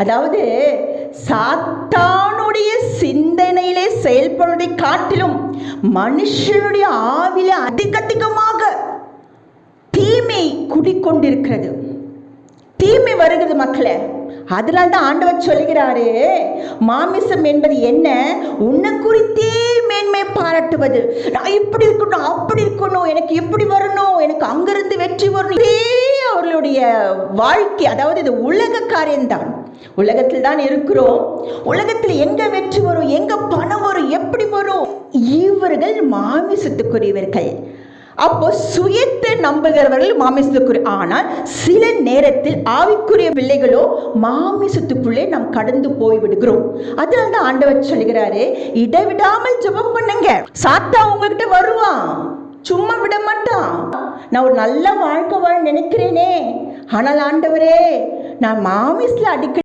அதாவது சாத்தானுடைய சிந்தனையிலே செயல்படுவதை காட்டிலும் மனுஷனுடைய ஆவில அதிகதிகமாக தீமை குடிக்கொண்டிருக்கிறது. தீமை வருகிறது மக்களை. அதனால தான் ஆண்டவர் சொல்கிறாரு மாமிசம் என்பது என்ன? உன்னை குறித்தே மேன்மை பாராட்டுவது. நான் இப்படி இருக்கணும் அப்படி இருக்கணும் எனக்கு இப்படி வரணும் எனக்கு அங்கிருந்து வெற்றி வரணும். இதே நம்மளுடைய வாழ்க்கை அதாவது இது உலக காரியம்தான். உலகத்தில் தான் இருக்கிறோம். உலகத்தில் எங்க வெற்றி வரும் எங்க பணம் வரும் எப்படி வரும்? இவர்கள் மாமிசத்துக்குரியவர்கள். அப்போ சுயத்தை நம்புகிறவர்கள் மாமிசத்துக்குரிய ஆனால் சில நேரத்தில் ஆவிக்குரிய பிள்ளைகளோ மாமிசத்துக்குள்ளே நாம் கடந்து போய் விடுகிறோம் அதனால தான் ஆண்டவர் சொல்கிறாரு இடைவிடாமல் ஜெபம் பண்ணுங்க. சாத்தா உங்ககிட்ட வருவான். சும்மா நான் ஒரு நல்ல வாழ்க்கை வாழ நினைக்கிறேனே. ஆனால் ஆண்டவரே நான் மாமிஸில் அடிக்கடி